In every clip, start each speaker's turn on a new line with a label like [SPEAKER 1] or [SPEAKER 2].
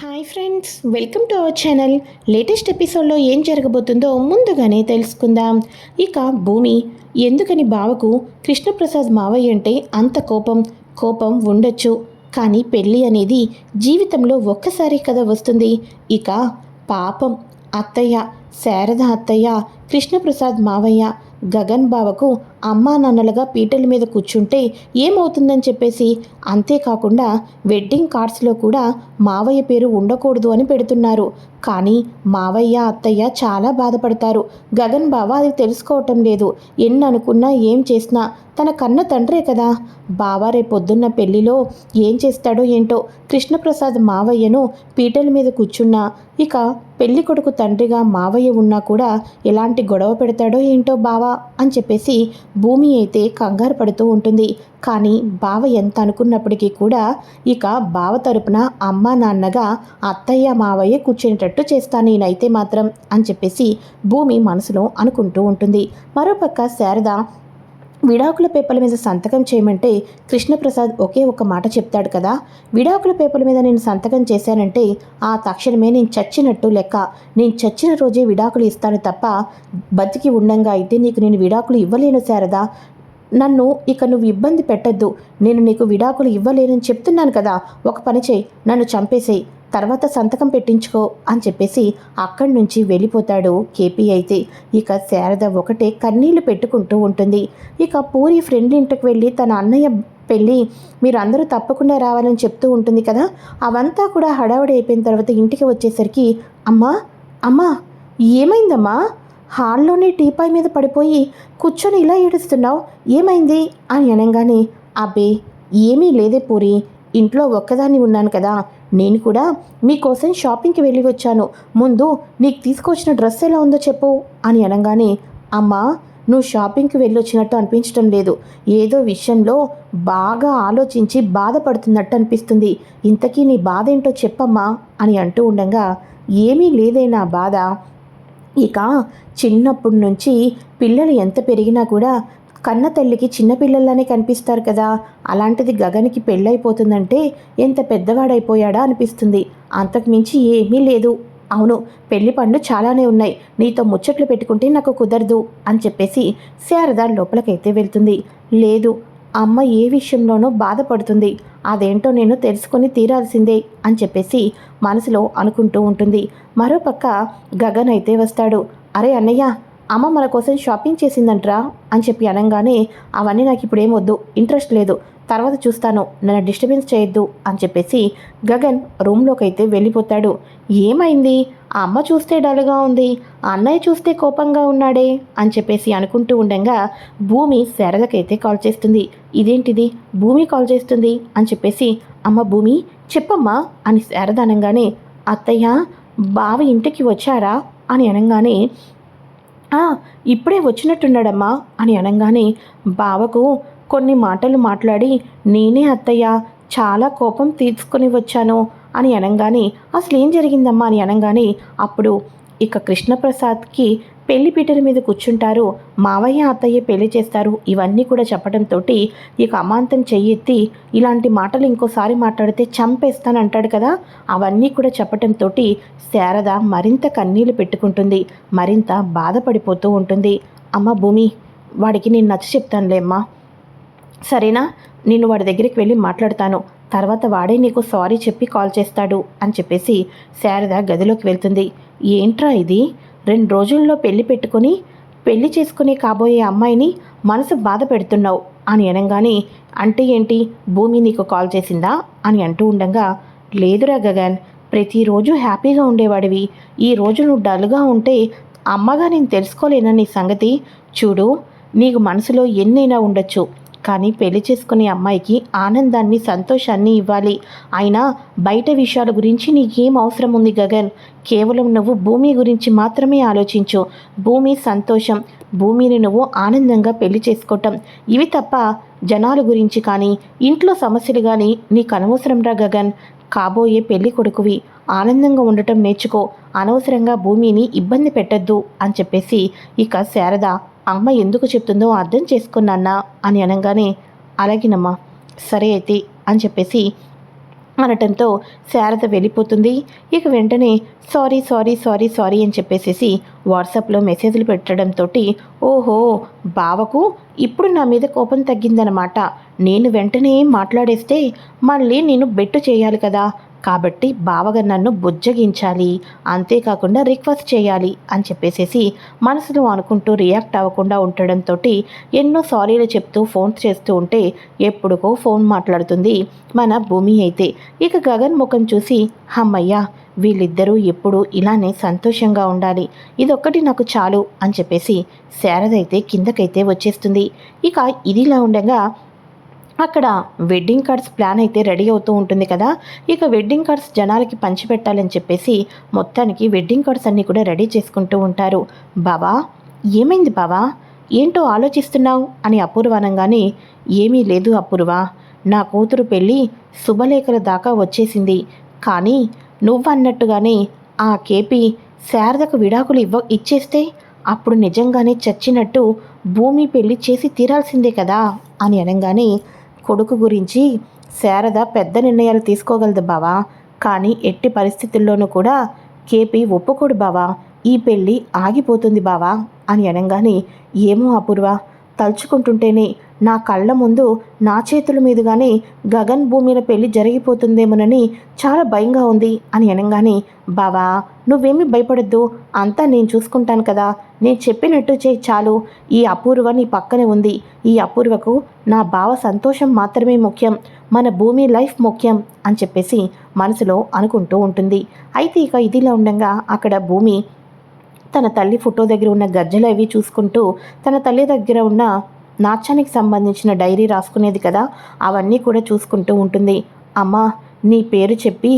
[SPEAKER 1] Hi friends welcome to our channel latest ఎపిసోడ్లో ఏం జరగబోతుందో ముందుగానే తెలుసుకుందాం. ఇక భూమి ఎందుకని బావకు కృష్ణప్రసాద్ మావయ్య అంటే అంత కోపం? కోపం ఉండొచ్చు. కానీ పెళ్ళి అనేది జీవితంలో ఒక్కసారి కదా వస్తుంది. ఇక పాపం. అత్తయ్య శారద అత్తయ్య కృష్ణప్రసాద్ మావయ్య గగన్ బావకు అమ్మా నాన్నలుగా పీటల మీద కూర్చుంటే ఏమవుతుందని చెప్పేసి అంతేకాకుండా వెడ్డింగ్ కార్డ్స్లో కూడా మావయ్య పేరు ఉండకూడదు అని పెడుతున్నారు. కానీ మావయ్య అత్తయ్య చాలా బాధపడతారు. గగన్ బావ అది తెలుసుకోవటం లేదు. ఎన్ని అనుకున్నా ఏం చేసినా తన కన్న తండ్రే కదా. బావ రేపొద్దున్న పెళ్ళిలో ఏం చేస్తాడో ఏంటో కృష్ణప్రసాద్ మావయ్యను పీటల మీద కూర్చున్నా. ఇక పెళ్ళి కొడుకు తండ్రిగా మావయ్య ఉన్నా కూడా ఎలాంటి గొడవ పెడతాడో ఏంటో బావా అని చెప్పేసి భూమి అయితే కంగారు పడుతూ ఉంటుంది. కానీ బావ ఎంత అనుకున్నప్పటికీ కూడా ఇక బావ తరపున అమ్మ నాన్నగా అత్తయ్య మావయ్య కూర్చునేటట్టు చేస్తాను నేనైతే మాత్రం అని చెప్పేసి భూమి మనసులో అనుకుంటూ ఉంటుంది. మరోపక్క శారద విడాకుల పేపర్ల మీద సంతకం చేయమంటే కృష్ణప్రసాద్ ఒకే ఒక మాట చెప్తాడు కదా. విడాకుల పేపర్ల మీద నేను సంతకం చేశానంటే ఆ తక్షణమే నేను చచ్చినట్టు లెక్క. నేను చచ్చిన రోజే విడాకులు ఇస్తాను తప్ప బతికి ఉండంగా అయితే నీకు నేను విడాకులు ఇవ్వలేను శారదా. నన్ను ఇక నువ్వు ఇబ్బంది పెట్టద్దు. నేను నీకు విడాకులు ఇవ్వలేనని చెప్తున్నాను కదా. ఒక పని చేయి. నన్ను చంపేసేయి. తర్వాత సంతకం పెట్టించుకో అని చెప్పేసి అక్కడి నుంచి వెళ్ళిపోతాడు కేపీ అయితే. ఇక శారద ఒకటే కన్నీళ్ళు పెట్టుకుంటూ ఉంటుంది. ఇక పూరి ఫ్రెండ్ ఇంటికి వెళ్ళి తన అన్నయ్య పెళ్ళి మీరు అందరూ తప్పకుండా రావాలని చెప్తూ ఉంటుంది కదా. అవంతా కూడా హడావుడి అయిపోయిన తర్వాత ఇంటికి వచ్చేసరికి అమ్మా అమ్మా ఏమైందమ్మా? హాల్లోనే టీపాయ్ మీద పడిపోయి కూర్చొని ఇలా ఏడుస్తున్నావు? ఏమైంది? అని అనగానే అబ్బే ఏమీ లేదే పూరి. ఇంట్లో ఒక్కదాన్ని ఉన్నాను కదా నేను కూడా మీకోసం షాపింగ్కి వెళ్ళి వచ్చాను. ముందు నీకు తీసుకొచ్చిన డ్రెస్ ఎలా ఉందో చెప్పు అని అనగానే అమ్మా నువ్వు షాపింగ్కి వెళ్ళొచ్చినట్టు అనిపించడం లేదు. ఏదో విషయంలో బాగా ఆలోచించి బాధపడుతున్నట్టు అనిపిస్తుంది. ఇంతకీ నీ బాధ ఏంటో చెప్పమ్మా అని అంటూ ఉండగా ఏమీ లేదే నా బాధ. ఇక చిన్నప్పటి నుంచి పిల్లలు ఎంత పెరిగినా కూడా కన్న తల్లికి చిన్నపిల్లల్లానే కనిపిస్తారు కదా. అలాంటిది గగన్కి పెళ్ళైపోతుందంటే ఎంత పెద్దవాడైపోయాడా అనిపిస్తుంది. అంతకుమించి ఏమీ లేదు. అవును పెళ్ళి పండ్లు చాలానే ఉన్నాయి. నీతో ముచ్చట్లు పెట్టుకుంటే నాకు కుదరదు అని చెప్పేసి శారద లోపలికైతే వెళ్తుంది. లేదు అమ్మ ఏ విషయంలోనో బాధపడుతుంది. అదేంటో నేను తెలుసుకొని తీరాల్సిందే అని చెప్పేసి మనసులో అనుకుంటూ ఉంటుంది. మరోపక్క గగన్ అయితే వస్తాడు. అరే అన్నయ్య అమ్మ మన కోసం షాపింగ్ చేసిందంట్రా అని చెప్పి అనగానే అవన్నీ నాకు ఇప్పుడు ఏమొద్దు ఇంట్రెస్ట్ లేదు తర్వాత చూస్తాను నన్ను డిస్టర్బెన్స్ చేయొద్దు అని చెప్పేసి గగన్ రూమ్లోకి అయితే వెళ్ళిపోతాడు. ఏమైంది? ఆ అమ్మ చూస్తే డల్గా ఉంది ఆ అన్నయ్య చూస్తే కోపంగా ఉన్నాడే అని చెప్పేసి అనుకుంటూ ఉండగా భూమి శారదకైతే కాల్ చేస్తుంది. ఇదేంటిది? భూమి కాల్ చేస్తుంది అని చెప్పేసి అమ్మ భూమి చెప్పమ్మా అని శారద అనగానే అత్తయ్య బావి ఇంటికి వచ్చారా అని అనగానే ఇప్పుడే వచ్చినట్టున్నాడమ్మా అని అనగానే బావకు కొన్ని మాటలు మాట్లాడి నేనే అత్తయ్య చాలా కోపం తీర్చుకొని వచ్చాను అని అనగానే అసలు ఏం జరిగిందమ్మా అని అనగానే అప్పుడు ఇక కృష్ణప్రసాద్కి పెళ్ళి పీటల మీద కూర్చుంటారు. మావయ్య అత్తయ్య పెళ్ళి చేస్తారు. ఇవన్నీ కూడా చెప్పడంతో ఇక అమాంతం చెయ్యెత్తి ఇలాంటి మాటలు ఇంకోసారి మాట్లాడితే చంపేస్తానంటాడు కదా. అవన్నీ కూడా చెప్పడంతో శారద మరింత కన్నీళ్ళు పెట్టుకుంటుంది. మరింత బాధపడిపోతూ ఉంటుంది. అమ్మ భూమి వాడికి నేను నచ్చ చెప్తానులే అమ్మా. సరేనా? నేను వాడి దగ్గరికి వెళ్ళి మాట్లాడతాను. తర్వాత వాడే నీకు సారీ చెప్పి కాల్ చేస్తాడు అని చెప్పేసి శారద గదిలోకి వెళ్తుంది. ఏంట్రా ఇది? రెండు రోజుల్లో పెళ్ళి పెట్టుకొని పెళ్ళి చేసుకునే కాబోయే అమ్మాయిని మనసు బాధ పెడుతున్నావు అని అనగానే అంటే ఏంటి? భూమి నీకు కాల్ చేసిందా? అని అంటూ ఉండగా లేదురా గగన్ ప్రతిరోజు హ్యాపీగా ఉండేవాడివి. ఈ రోజు నువ్వు డల్గా ఉంటే అమ్మగా నేను తెలుసుకోలేనని నీ సంగతి? చూడు నీకు మనసులో ఎన్నైనా ఉండొచ్చు. కానీ పెళ్ళి చేసుకునే అమ్మాయికి ఆనందాన్ని సంతోషాన్ని ఇవ్వాలి. అయినా బయట విషయాల గురించి నీకేం అవసరం ఉంది గగన్? కేవలం నువ్వు భూమి గురించి మాత్రమే ఆలోచించు. భూమి సంతోషం. భూమిని నువ్వు ఆనందంగా పెళ్ళి చేసుకోవటం. ఇవి తప్ప జనాల గురించి కానీ ఇంట్లో సమస్యలు కానీ నీకు అనవసరం రా గగన్. కాబోయే పెళ్ళి కొడుకువి ఆనందంగా ఉండటం నేర్చుకో. అనవసరంగా భూమిని ఇబ్బంది పెట్టద్దు అని చెప్పేసి ఇక శారద అమ్మ ఎందుకు చెప్తుందో అర్థం చేసుకున్నానా అని అనగానే అలాగేనమ్మా సరే అయితే అని చెప్పేసి అనటంతో శారద వెళ్ళిపోతుంది. ఇక వెంటనే సారీ సారీ సారీ సారీ అని చెప్పేసేసి వాట్సాప్లో మెసేజ్లు పెట్టడంతో ఓహో బావకు ఇప్పుడు నా మీద కోపం తగ్గిందనమాట నేను వెంటనే మాట్లాడేస్తే మళ్ళీ నేను బెట్టు చేయాలి కదా కాబట్టి బావగా నన్ను బుజ్జగించాలి అంతేకాకుండా రిక్వెస్ట్ చేయాలి అని చెప్పేసేసి మనసులో అనుకుంటూ రియాక్ట్ అవ్వకుండా ఉండడంతో ఎన్నో సారీలు చెప్తూ ఫోన్ చేస్తూ ఉంటే ఎప్పుడుకో ఫోన్ మాట్లాడుతుంది. మన భూమి అయితే ఇక గగన్ ముఖం చూసి హమ్మయ్యా వీళ్ళిద్దరూ ఎప్పుడు ఇలానే సంతోషంగా ఉండాలి. ఇదొక్కటి నాకు చాలు అని చెప్పేసి శారదైతే కిందకైతే వచ్చేస్తుంది. ఇక ఇదిలా ఉండగా అక్కడ వెడ్డింగ్ కార్డ్స్ ప్లాన్ అయితే రెడీ అవుతూ ఉంటుంది కదా. ఇక వెడ్డింగ్ కార్డ్స్ జనాలకి పంచిపెట్టాలని చెప్పేసి మొత్తానికి వెడ్డింగ్ కార్డ్స్ అన్నీ కూడా రెడీ చేసుకుంటూ ఉంటారు. బావా ఏమైంది బావా? ఏంటో ఆలోచిస్తున్నావు? అని అపూర్వ అనగానే ఏమీ లేదు అపూర్వ. నా కూతురు పెళ్ళి శుభలేఖల దాకా వచ్చేసింది. కానీ నువ్వన్నట్టుగానే ఆ కేపీ శారదకు విడాకులు ఇవ్వ ఇచ్చేస్తే అప్పుడు నిజంగానే చచ్చినట్టు భూమి పెళ్ళి చేసి తీరాల్సిందే కదా అని అనగానే కొడుకు గురించి శారద పెద్ద నిర్ణయాలు తీసుకోగలదు బావా. కానీ ఎట్టి పరిస్థితుల్లోనూ కూడా కేపీ ఒప్పుకోడు బావా. ఈ పెళ్ళి ఆగిపోతుంది బావా అని అనగానే ఏమో అపూర్వ. తలుచుకుంటుంటేనే నా కళ్ళ ముందు నా చేతుల మీదుగానే గగన్ భూమిన పెళ్ళి జరిగిపోతుందేమోనని చాలా భయంగా ఉంది అని అనగానే బావా నువ్వేమీ భయపడద్దు. అంతా నేను చూసుకుంటాను కదా. నేను చెప్పినట్టు చేయి చాలు. ఈ అపూర్వ నీ పక్కనే ఉంది. ఈ అపూర్వకు నా బావ సంతోషం మాత్రమే ముఖ్యం. మన భూమి లైఫ్ ముఖ్యం అని చెప్పేసి మనసులో అనుకుంటూ ఉంటుంది. అయితే ఇక ఇదిలా ఉండగా అక్కడ భూమి తన తల్లి ఫోటో దగ్గర ఉన్న గజ్జలు అవి చూసుకుంటూ తన తల్లి దగ్గర ఉన్న నాట్యానికి సంబంధించిన డైరీ రాసుకునేది కదా అవన్నీ కూడా చూసుకుంటూ ఉంటుంది. అమ్మా నీ పేరు చెప్పి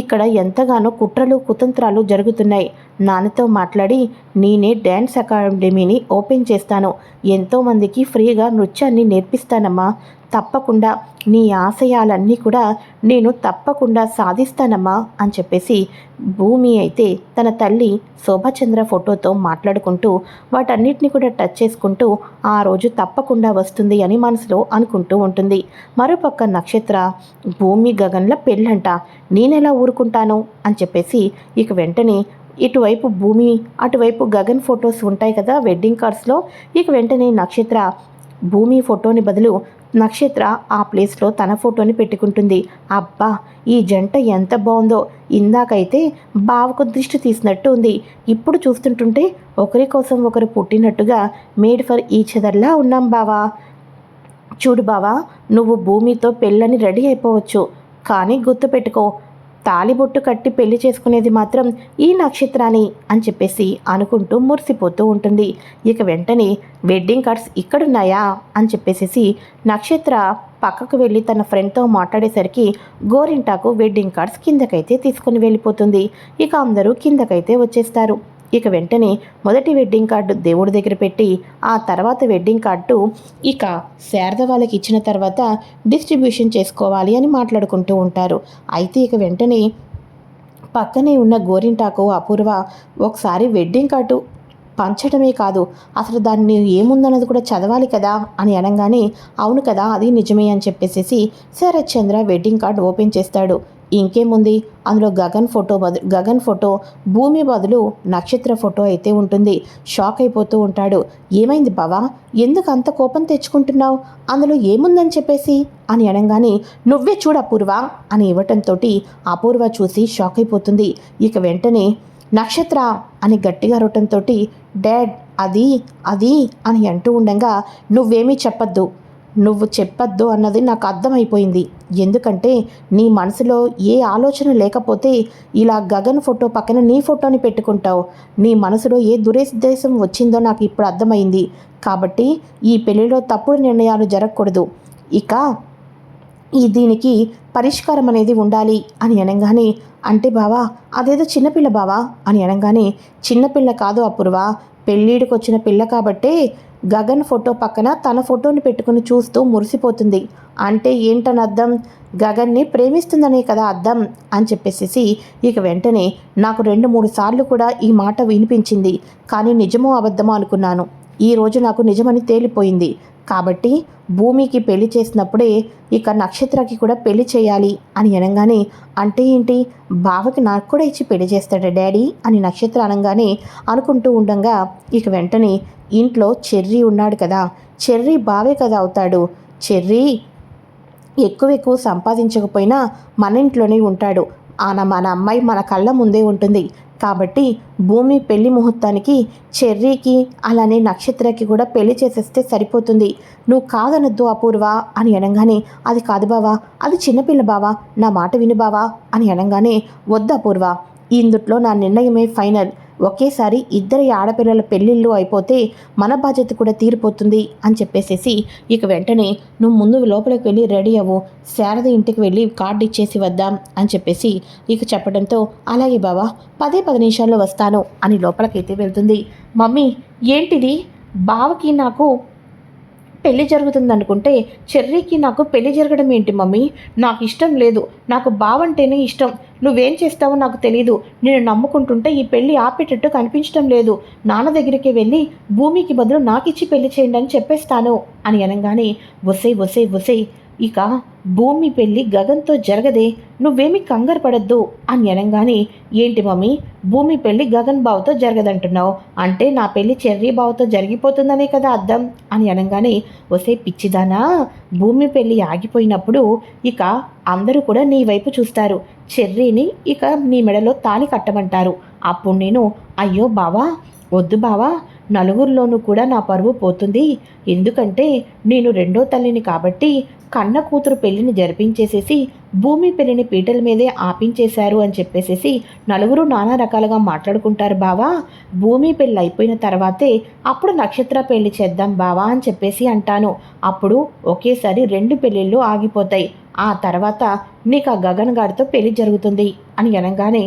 [SPEAKER 1] ఇక్కడ ఎంతగానో కుట్రలు కుతంత్రాలు జరుగుతున్నాయి. నాన్నతో మాట్లాడి నేనే డ్యాన్స్ అకాడమీని ఓపెన్ చేస్తాను. ఎంతోమందికి ఫ్రీగా నృత్యాన్ని నేర్పిస్తానమ్మా. తప్పకుండా నీ ఆశయాలన్నీ కూడా నేను తప్పకుండా సాధిస్తానమ్మా అని చెప్పేసి భూమి అయితే తన తల్లి శోభచంద్ర ఫోటోతో మాట్లాడుకుంటూ వాటన్నిటిని కూడా టచ్ చేసుకుంటూ ఆ రోజు తప్పకుండా వస్తుంది అని మనసులో అనుకుంటూ ఉంటుంది. మరోపక్క నక్షత్ర భూమి గగన్ల పెళ్ళంట. నేనెలా ఊరుకుంటాను? అని చెప్పేసి ఇక వెంటనే ఇటువైపు భూమి అటువైపు గగన్ ఫొటోస్ ఉంటాయి కదా వెడ్డింగ్ కార్డ్స్లో ఇక వెంటనే నక్షత్ర భూమి ఫోటోని బదులు నక్షత్ర ఆ ప్లేస్లో తన ఫోటోని పెట్టుకుంటుంది. అబ్బా ఈ జంట ఎంత బాగుందో. ఇందాకైతే బావకు దృష్టి తీసినట్టు ఉంది. ఇప్పుడు చూస్తుంటుంటే ఒకరి కోసం ఒకరు పుట్టినట్టుగా మేడ్ ఫర్ ఈచ్ అదర్లా ఉన్నాం బావా. చూడు బావా నువ్వు భూమితో పెళ్ళని రెడీ అయిపోవచ్చు. కానీ గుర్తుపెట్టుకో తాలిబొట్టు కట్టి పెళ్ళి చేసుకునేది మాత్రం ఈ నక్షత్రాన్ని అని చెప్పేసి అనుకుంటూ మురిసిపోతూ ఉంటుంది. ఇక వెంటనే వెడ్డింగ్ కార్డ్స్ ఇక్కడున్నాయా అని చెప్పేసి నక్షత్ర పక్కకు వెళ్ళి తన ఫ్రెండ్తో మాట్లాడేసరికి గోరింటాకు వెడ్డింగ్ కార్డ్స్ కిందకైతే తీసుకుని వెళ్ళిపోతుంది. ఇక అందరూ కిందకైతే వచ్చేస్తారు. ఇక వెంటనే మొదటి వెడ్డింగ్ కార్డు దేవుడి దగ్గర పెట్టి ఆ తర్వాత వెడ్డింగ్ కార్డు ఇక శారద వాళ్ళకి ఇచ్చిన తర్వాత డిస్ట్రిబ్యూషన్ చేసుకోవాలి అని మాట్లాడుకుంటూ ఉంటారు. అయితే ఇక వెంటనే పక్కనే ఉన్న గోరింటాకు అపూర్వ ఒకసారి వెడ్డింగ్ కార్డు పంచడమే కాదు అసలు దాన్ని ఏముందన్నది కూడా చదవాలి కదా అని అనగానే అవును కదా అది నిజమే అని చెప్పేసేసి Sarath Chandra wedding card open చేస్తాడు. ఇంకేముంది అందులో గగన్ ఫోటో బదులు గగన్ ఫోటో భూమి బదులు నక్షత్ర ఫోటో అయితే ఉంటుంది. షాక్ అయిపోతూ ఉంటాడు. ఏమైంది బావా? ఎందుకు అంత కోపం తెచ్చుకుంటున్నావు? అందులో ఏముందని చెప్పేసి? అని అనగానే నువ్వే చూడ అపూర్వ అని ఇవ్వటంతో అపూర్వ చూసి షాక్ అయిపోతుంది. ఇక వెంటనే నక్షత్ర అని గట్టిగా అరవటంతో డాడ్ అది అది అని అంటూ ఉండగా నువ్వేమీ చెప్పద్దు. నువ్వు చెప్పొద్దు అన్నది నాకు అర్థమైపోయింది. ఎందుకంటే నీ మనసులో ఏ ఆలోచన లేకపోతే ఇలా గగన్ ఫోటో పక్కన నీ ఫోటోని పెట్టుకుంటావు. నీ మనసులో ఏ దురుద్దేశం వచ్చిందో నాకు ఇప్పుడు అర్థమైంది. కాబట్టి ఈ పెళ్ళిలో తప్పుడు నిర్ణయాలు జరగకూడదు. ఇక ఈ దీనికి పరిష్కారం అనేది ఉండాలి అని అనగానే అంటే బావా అదేదో చిన్నపిల్ల బావా అని అనగానే చిన్నపిల్ల కాదు అపూర్వ పెళ్ళిడికి వచ్చిన పిల్ల కాబట్టే గగన్ ఫోటో పక్కన తన ఫోటోని పెట్టుకుని చూస్తూ మురిసిపోతుంది. అంటే ఏంటని అర్థం? గగన్ని ప్రేమిస్తుందనే కదా అర్థం? అని చెప్పేసి ఇక వెంటనే నాకు రెండు మూడు సార్లు కూడా ఈ మాట వినిపించింది. కానీ నిజమో అబద్ధమో అనుకున్నాను. ఈ రోజు నాకు నిజమని తేలిపోయింది. కాబట్టి భూమికి పెళ్ళి చేసినప్పుడే ఇక నక్షత్రకి కూడా పెళ్ళి చేయాలి అని అనగానే అంటే ఏంటి? బావకి నాకు కూడా ఇచ్చి పెళ్ళి చేస్తాడా డాడీ? అని నక్షత్ర అనగానే అనుకుంటూ ఉండగా ఇక వెంటనే ఇంట్లో చెర్రీ ఉన్నాడు కదా చెర్రీ బావే కదా అవుతాడు. చెర్రీ ఎక్కువ ఎక్కువ సంపాదించకపోయినా మన ఇంట్లోనే ఉంటాడు. ఆన మన అమ్మాయి మన కళ్ళ ముందే ఉంటుంది. కాబట్టి భూమి పెళ్ళి ముహూర్తానికి చెర్రీకి అలానే నక్షత్రకి కూడా పెళ్ళి చేసేస్తే సరిపోతుంది. నువ్వు కాదనొద్దు అపూర్వ అని అనగానే అది కాదు బావా అది చిన్నపిల్ల బావా నా మాట విను బావా అని అనగానే వద్దు అపూర్వ ఇందుట్లో నా నిర్ణయమే ఫైనల్. ఒకేసారి ఇద్దరి ఆడపిల్లల పెళ్ళిళ్ళు అయిపోతే మన బాధ్యత కూడా తీరిపోతుంది అని చెప్పేసేసి ఇక వెంటనే నువ్వు ముందు లోపలికి వెళ్ళి రెడీ అవ్వు. శారద ఇంటికి వెళ్ళి కార్డు ఇచ్చేసి వద్దాం అని చెప్పేసి ఇక చెప్పడంతో అలాగే బావా పదే పది నిమిషాల్లో వస్తాను అని లోపలికైతే వెళ్తుంది. మమ్మీ ఏంటిది? బావకి నాకు పెళ్ళి జరుగుతుందనుకుంటే చెర్రీకి నాకు పెళ్ళి జరగడం ఏంటి మమ్మీ? నాకు ఇష్టం లేదు. నాకు బావంటేనే ఇష్టం. నువ్వేం చేస్తావో నాకు తెలీదు. నేను నమ్ముకుంటుంటే ఈ పెళ్ళి ఆపేటట్టు కనిపించడం లేదు. నాన్న దగ్గరికి వెళ్ళి భూమికి బదులు నాకిచ్చి పెళ్ళి చేయండి అని చెప్పేస్తాను అని అనగానే వసే వసే వసే ఇక భూమి పెళ్ళి గగన్తో జరగదే నువ్వేమి కంగారు పడద్దు అని అనగానే ఏంటి మమ్మీ భూమి పెళ్ళి గగన్ బావుతో జరగదంటున్నావు అంటే నా పెళ్ళి చెర్రీ బావుతో జరిగిపోతుందనే కదా అర్థం అని అనగానే వసే పిచ్చిదానా భూమి పెళ్ళి ఆగిపోయినప్పుడు ఇక అందరూ కూడా నీ వైపు చూస్తారు చెర్రీని ఇక నీ మెడలో తాళి కట్టమంటారు. అప్పుడు నేను అయ్యో బావా వద్దు బావా నలుగురిలోనూ కూడా నా పరువు పోతుంది. ఎందుకంటే నేను రెండో తల్లిని కాబట్టి కన్న కూతురు పెళ్ళిని జరిపించేసేసి భూమి పెళ్ళిని పీటల మీదే ఆపించేశారు అని చెప్పేసేసి నలుగురు నానా రకాలుగా మాట్లాడుకుంటారు బావా. భూమి పెళ్ళి అయిపోయిన తర్వాతే అప్పుడు నక్షత్ర పెళ్ళి చేద్దాం బావా అని చెప్పేసి అంటాను. అప్పుడు ఒకేసారి రెండు పెళ్ళిళ్ళు ఆగిపోతాయి. ఆ తర్వాత నీకు ఆ గగన్ గారితో పెళ్ళి జరుగుతుంది అని అనగానే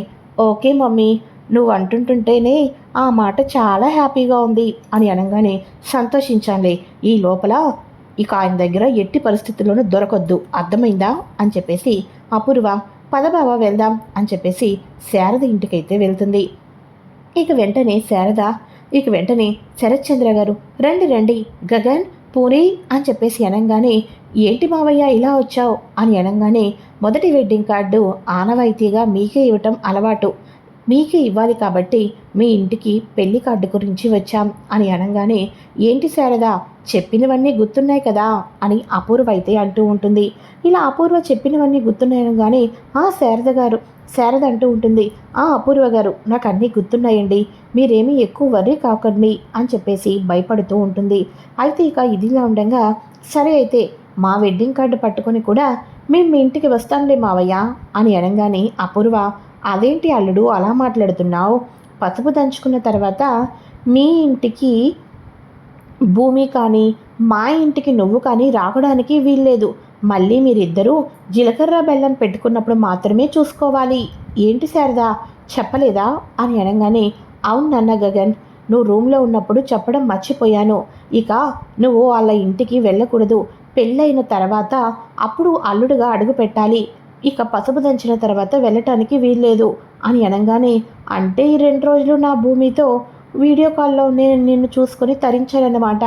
[SPEAKER 1] ఓకే మమ్మీ. నువ్వు అంటుంటుంటేనే ఆ మాట చాలా హ్యాపీగా ఉంది అని అనగానే సంతోషించాలి ఈ లోపల ఇక ఆయన దగ్గర ఎట్టి పరిస్థితుల్లోనూ దొరకొద్దు. అర్థమైందా? అని చెప్పేసి అపూర్వ పదబావ వెళ్దాం అని చెప్పేసి శారద ఇంటికైతే వెళ్తుంది. ఇక వెంటనే శారద ఇక వెంటనే శరత్చంద్ర గారు రండి రండి గగన్ పూరి అని చెప్పేసి అనగానే ఏంటి మావయ్య ఇలా వచ్చావు? అని అనగానే మొదటి వెడ్డింగ్ కార్డు ఆనవాయితీగా మీకే ఇవ్వటం అలవాటు. మీకే ఇవ్వాలి కాబట్టి మీ ఇంటికి పెళ్ళి కార్డు గురించి వచ్చాం అని అనగానే ఏంటి శారదా చెప్పినవన్నీ గుర్తున్నాయి కదా? అని అపూర్వ అయితే అంటూ ఉంటుంది. ఇలా అపూర్వ చెప్పినవన్నీ గుర్తున్నాయనగానే ఆ శారద గారు శారద అంటూ ఉంటుంది. ఆ అపూర్వ గారు నాకు అన్నీ గుర్తున్నాయండి. మీరేమీ ఎక్కువ వర్రీ కాకండి అని చెప్పేసి భయపడుతూ ఉంటుంది. అయితే ఇక ఇదిలా ఉండగా సరే అయితే మా వెడ్డింగ్ కార్డు పట్టుకొని కూడా మేము మీ ఇంటికి వస్తాంలే మావయ్య అని అనగానే అపూర్వ అదేంటి అల్లుడు అలా మాట్లాడుతున్నావు? పసుపు దంచుకున్న తర్వాత మీ ఇంటికి భూమి కానీ మా ఇంటికి నువ్వు కానీ రావడానికి వీల్లేదు. మళ్ళీ మీరిద్దరూ జీలకర్ర బెల్లం పెట్టుకున్నప్పుడు మాత్రమే చూసుకోవాలి. ఏంటి శారదా? చెప్పలేదా? అని అనగానే అవును నాన్న గగన్ నువ్వు రూమ్లో ఉన్నప్పుడు చెప్పడం మర్చిపోయాను. ఇక నువ్వు వాళ్ళ ఇంటికి వెళ్ళకూడదు. పెళ్ళైన తర్వాత అప్పుడు అల్లుడుగా అడుగు పెట్టాలి ఇక పసుపు దంచిన తర్వాత వెళ్ళటానికి వీల్లేదు అని అనగానే అంటే ఈ రెండు రోజులు నా భూమితో వీడియో కాల్లో నేను నిన్ను చూసుకొని తరించానన్నమాట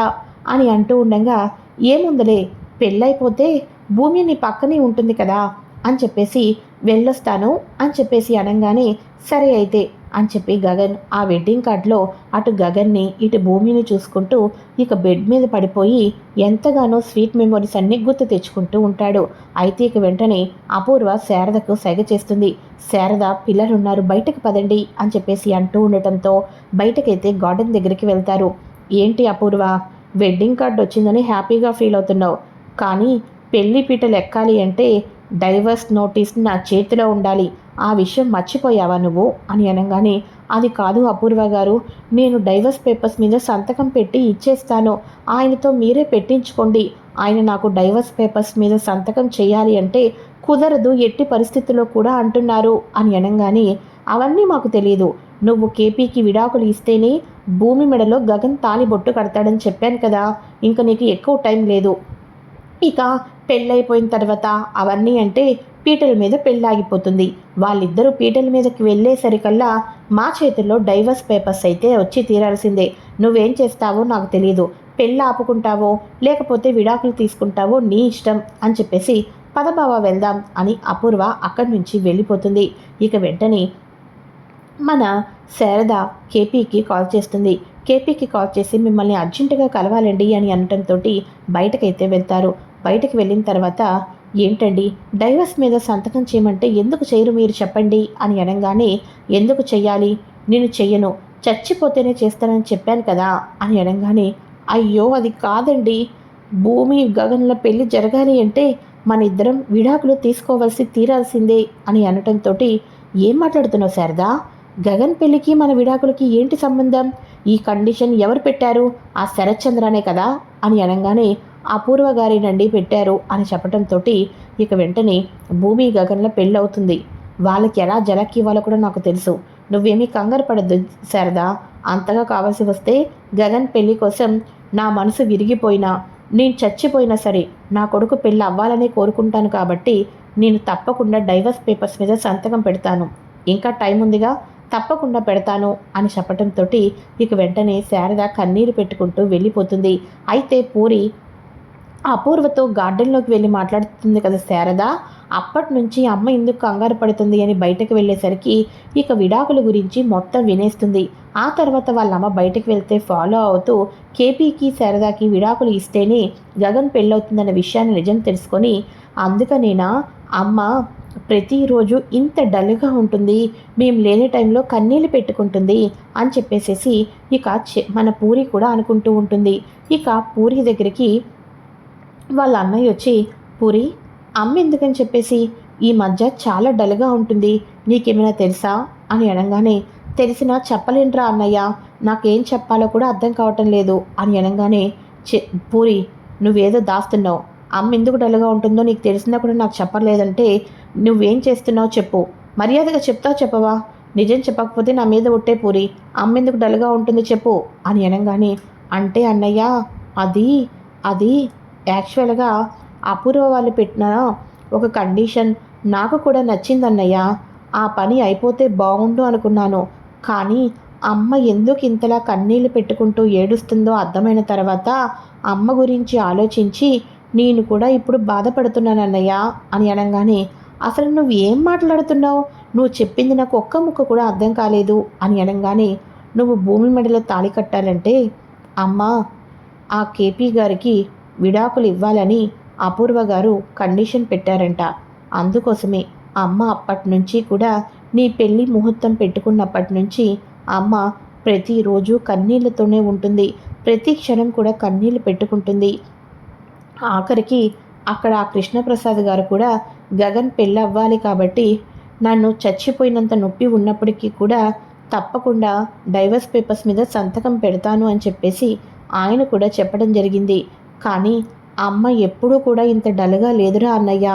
[SPEAKER 1] అని అంటూ ఉండగా ఏముందలే పెళ్ళైపోతే భూమి నీ పక్కనే ఉంటుంది కదా అని చెప్పేసి వెళ్ళొస్తాను అని చెప్పేసి అనగానే సరే అయితే అని చెప్పి గగన్ ఆ వెడ్డింగ్ కార్డ్లో అటు గగన్ని ఇటు భూమిని చూసుకుంటూ ఇక బెడ్ మీద పడిపోయి ఎంతగానో స్వీట్ మెమొరీస్ అన్ని గుర్తు తెచ్చుకుంటూ ఉంటాడు. అయితే ఇక వెంటనే అపూర్వ శారదకు సెగ చేస్తుంది. శారద పిల్లలున్నారు బయటకు పదండి అని చెప్పేసి అంటూ ఉండటంతో బయటకైతే గార్డెన్ దగ్గరికి వెళ్తారు. ఏంటి అపూర్వ వెడ్డింగ్ కార్డ్ వచ్చిందని హ్యాపీగా ఫీల్ అవుతున్నావు. కానీ పెళ్ళి పీటలు ఎక్కాలి అంటే డైవర్స్ నోటీస్ నా చేతిలో ఉండాలి. ఆ విషయం మర్చిపోయావా నువ్వు? అని అనగానే అది కాదు అపూర్వ గారు. నేను డైవర్స్ పేపర్స్ మీద సంతకం పెట్టి ఇచ్చేస్తాను. ఆయనతో మీరే పెట్టించుకోండి. ఆయన నాకు డైవర్స్ పేపర్స్ మీద సంతకం చేయాలి అంటే కుదరదు ఎట్టి పరిస్థితుల్లో కూడా అంటున్నారు అని అనగానే అవన్నీ మాకు తెలియదు నువ్వు కేపీకి విడాకులు ఇస్తేనే భూమి మెడలో గగన్ తాలి బొట్టు కడతాడని చెప్పాను కదా. ఇంకా నీకు ఎక్కువ టైం లేదు. ఇక పెళ్ళైపోయిన తర్వాత అవన్నీ అంటే పీటల మీద పెళ్ళాగిపోతుంది. వాళ్ళిద్దరూ పీటల మీదకి వెళ్ళేసరికల్లా మా చేతుల్లో డైవర్స్ పేపర్స్ అయితే వచ్చి తీరాల్సిందే. నువ్వేం చేస్తావో నాకు తెలియదు పెళ్ళి ఆపుకుంటావో లేకపోతే విడాకులు తీసుకుంటావో నీ ఇష్టం అని చెప్పేసి పదబావ వెళ్దాం అని అపూర్వ అక్కడి నుంచి వెళ్ళిపోతుంది. ఇక వెంటనే మన శారద కేపీకి కాల్ చేస్తుంది. కేపీకి కాల్ చేసి మిమ్మల్ని అర్జెంటుగా కలవాలండి అని అనటంతో బయటకైతే వెళ్తారు. బయటకు వెళ్ళిన తర్వాత ఏంటండి? డైవర్స్ మీద సంతకం చేయమంటే ఎందుకు చేయరు మీరు చెప్పండి? అని అనగానే ఎందుకు చెయ్యాలి? నేను చెయ్యను. చచ్చిపోతేనే చేస్తానని చెప్పాను కదా? అని అనగానే అయ్యో! అది కాదండి. భూమి గగన్ల పెళ్ళి జరగాలి అంటే మన ఇద్దరం విడాకులు తీసుకోవాల్సి తీరాల్సిందే అని అనటంతో ఏం మాట్లాడుతున్నావు శారదా? గగన్ పెళ్ళికి మన విడాకులకి ఏంటి సంబంధం? ఈ కండిషన్ ఎవరు పెట్టారు? ఆ శరత్చంద్రనే కదా? అని అనగానే అపూర్వ గారి నండి పెట్టారు అని చెప్పడంతో ఇక వెంటనే భూమి గగన్ల పెళ్ళవుతుంది. వాళ్ళకి ఎలా జలక్కి ఇవ్వాలో కూడా నాకు తెలుసు. నువ్వేమీ కంగారు పడద్దు శారదా. అంతగా కావాల్సి వస్తే గగన్ పెళ్ళి కోసం నా మనసు విరిగిపోయినా నేను చచ్చిపోయినా సరే నా కొడుకు పెళ్ళి అవ్వాలనే కోరుకుంటాను కాబట్టి నేను తప్పకుండా డైవర్స్ పేపర్స్ మీద సంతకం పెడతాను. ఇంకా టైం ఉందిగా? తప్పకుండా పెడతాను అని చెప్పటంతో ఇక వెంటనే శారద కన్నీరు పెట్టుకుంటూ వెళ్ళిపోతుంది. అయితే పూరి అపూర్వతో గార్డెన్లోకి వెళ్ళి మాట్లాడుతుంది కదా శారద. అప్పటి నుంచి అమ్మ ఎందుకు కంగారు పడుతుంది అని బయటకు వెళ్ళేసరికి ఇక విడాకుల గురించి మొత్తం వినేస్తుంది. ఆ తర్వాత వాళ్ళ అమ్మ బయటకు వెళ్తే ఫాలో అవుతూ కేపీకి శారదాకి విడాకులు ఇస్తేనే గగన్ పెళ్ళవుతుందన్న విషయాన్ని నిజం తెలుసుకొని అందుకనేనా? అమ్మ ప్రతిరోజు ఇంత డల్గా ఉంటుంది. మేము లేని టైంలో కన్నీళ్ళు పెట్టుకుంటుంది అని చెప్పేసేసి ఇక మన పూరి కూడా అనుకుంటూ ఉంటుంది. ఇక పూరి దగ్గరికి వాళ్ళ అన్నయ్య వచ్చి పూరి అమ్మ ఎందుకని చెప్పేసి ఈ మధ్య చాలా డల్గా ఉంటుంది. నీకేమైనా తెలుసా? అని అనగానే తెలిసినా చెప్పలేంట్రా అన్నయ్య. నాకేం చెప్పాలో కూడా అర్థం కావటం లేదు. అని అనగానే చె పూరి నువ్వేదో దాస్తున్నావు. అమ్మ ఎందుకు డల్గా ఉంటుందో నీకు తెలిసినా కూడా నాకు చెప్పలేదంటే నువ్వేం చేస్తున్నావు చెప్పు. మర్యాదగా చెప్తావు చెప్పవా? నిజం చెప్పకపోతే నా మీద ఒట్టే పూరి. అమ్మ ఎందుకు డల్గా ఉంటుంది చెప్పు. అని అనగానే అంటే అన్నయ్య అది అది యాక్చువల్గా అపూర్వ వాళ్ళు పెట్టిన ఒక కండిషన్ నాకు కూడా నచ్చిందన్నయ్య. ఆ పని అయిపోతే బాగుండు అనుకున్నాను. కానీ అమ్మ ఎందుకు ఇంతలా కన్నీళ్ళు పెట్టుకుంటూ ఏడుస్తుందో అర్థమైన తర్వాత అమ్మ గురించి ఆలోచించి నేను కూడా ఇప్పుడు బాధపడుతున్నాను అన్నయ్య అని అనగానే అసలు నువ్వు ఏం మాట్లాడుతున్నావు? నువ్వు చెప్పింది నాకు ఒక్క ముక్క కూడా అర్థం కాలేదు అని అనగానే నువ్వు భూమి మెడలో తాళి కట్టాలంటే అమ్మ ఆ కేపీ గారికి విడాకులు ఇవ్వాలని అపూర్వ గారు కండిషన్ పెట్టారంట. అందుకోసమే అమ్మ అప్పటి నుంచి కూడా నీ పెళ్ళి ముహూర్తం పెట్టుకున్నప్పటి నుంచి అమ్మ ప్రతిరోజు కన్నీళ్ళతోనే ఉంటుంది. ప్రతి క్షణం కూడా కన్నీళ్ళు పెట్టుకుంటుంది. ఆఖరికి అక్కడ ఆ కృష్ణప్రసాద్ గారు కూడా గగన్ పెళ్ళి అవ్వాలి కాబట్టి నన్ను చచ్చిపోయినంత నొప్పి ఉన్నప్పటికీ కూడా తప్పకుండా డైవర్స్ పేపర్స్ మీద సంతకం పెడతాను అని చెప్పేసి ఆయన కూడా చెప్పడం జరిగింది. కానీ అమ్మ ఎప్పుడూ కూడా ఇంత డల్గా లేదురా అన్నయ్య.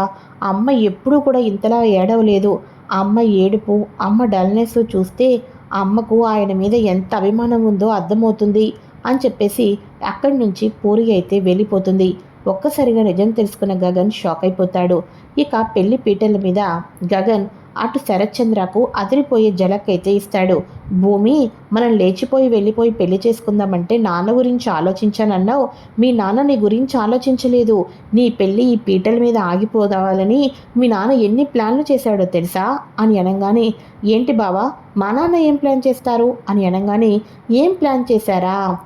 [SPEAKER 1] అమ్మ ఎప్పుడూ కూడా ఇంతలా ఏడవలేదు. అమ్మ ఏడుపు అమ్మ డల్నెస్ చూస్తే అమ్మకు ఆయన మీద ఎంత అభిమానం ఉందో అర్థమవుతుంది అని చెప్పేసి అక్కడి నుంచి పూరి అయితే వెళ్ళిపోతుంది. ఒక్కసారిగా నిజం తెలుసుకున్న గగన్ షాక్ అయిపోతాడు. ఇక పెళ్ళి పీటల మీద గగన్ అటు శరత్చంద్రకు అదిరిపోయే జలకైతే ఇస్తాడు. భూమి మనం లేచిపోయి వెళ్ళిపోయి పెళ్ళి చేసుకుందామంటే నాన్న గురించి ఆలోచించానన్నావు. మీ నాన్న నీ గురించి ఆలోచించలేదు. నీ పెళ్ళి ఈ పీటల మీద ఆగిపోదావాలని మీ నాన్న ఎన్ని ప్లాన్లు చేశాడో తెలుసా? అని అనగానే ఏంటి బావా మా నాన్న ఏం ప్లాన్ చేస్తారు? అని అనగానే ఏం ప్లాన్ చేశారా?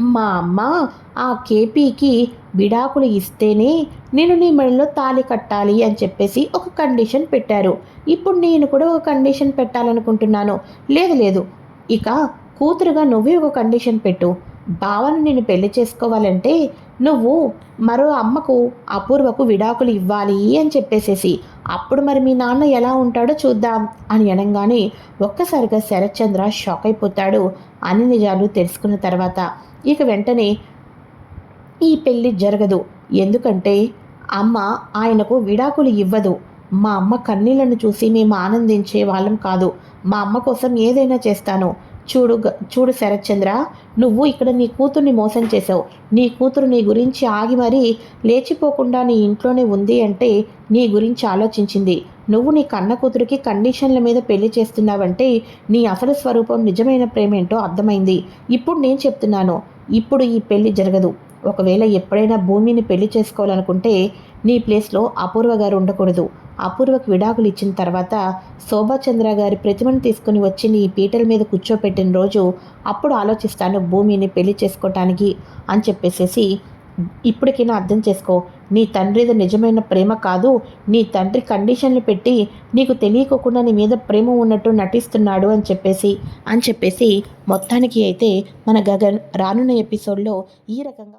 [SPEAKER 1] మా అమ్మ ఆ కేపీకి విడాకులు ఇస్తేనే నేను నీ మెడలో తాళి కట్టాలి అని చెప్పేసి ఒక కండిషన్ పెట్టారు. ఇప్పుడు నేను కూడా ఒక కండిషన్ పెట్టాలనుకుంటున్నాను. లేదు లేదు. ఇక కూతురుగా నువ్వే ఒక కండిషన్ పెట్టు. భావన నేను పెళ్ళి చేసుకోవాలంటే నువ్వు మరో అమ్మకు అపూర్వకు విడాకులు ఇవ్వాలి అని చెప్పేసేసి అప్పుడు మరి మీ నాన్న ఎలా ఉంటాడో చూద్దాం అని అనగానే ఒక్కసారిగా శరత్చంద్ర షాక్ అయిపోతాడు అన్ని నిజాలు తెలుసుకున్న తర్వాత. ఇక వెంటనే ఈ పెళ్ళి జరగదు. ఎందుకంటే అమ్మ ఆయనకు విడాకులు ఇవ్వదు. మా అమ్మ కన్నీళ్ళను చూసి మేము ఆనందించే వాళ్ళం కాదు. మా అమ్మ కోసం ఏదైనా చేస్తాను. చూడు చూడు శరత్చంద్ర నువ్వు ఇక్కడ నీ కూతుర్ని మోసం చేసావు నీ కూతురు నీ గురించి ఆగి మరీ లేచిపోకుండా నీ ఇంట్లోనే ఉంది అంటే నీ గురించి ఆలోచించింది. నువ్వు నీ కన్న కూతురికి కండిషన్ల మీద పెళ్ళి చేస్తున్నావంటే నీ అసలు స్వరూపం నిజమైన ప్రేమేంటో అర్థమైంది. ఇప్పుడు నేను చెప్తున్నాను. ఇప్పుడు ఈ పెళ్ళి జరగదు. ఒకవేళ ఎప్పుడైనా భూమిని పెళ్ళి చేసుకోవాలనుకుంటే నీ ప్లేస్లో అపూర్వ గారు ఉండకూడదు. అపూర్వకు విడాకులు ఇచ్చిన తర్వాత శోభాచంద్ర గారి ప్రతిమను తీసుకుని వచ్చి నీ పీటల మీద కూర్చోపెట్టిన రోజు అప్పుడు ఆలోచిస్తాను భూమిని పెళ్ళి చేసుకోవటానికి అని చెప్పేసేసి ఇప్పటికైనా అర్థం చేసుకో. నీ తండ్రిది నిజమైన ప్రేమ కాదు. నీ తండ్రి కండిషన్లు పెట్టి నీకు తెలియకోకుండా నీ మీద ప్రేమ ఉన్నట్టు నటిస్తున్నాడు అని చెప్పేసి అని చెప్పేసి మొత్తానికి అయితే మన గగన్ రానున్న ఎపిసోడ్లో ఈ రకంగా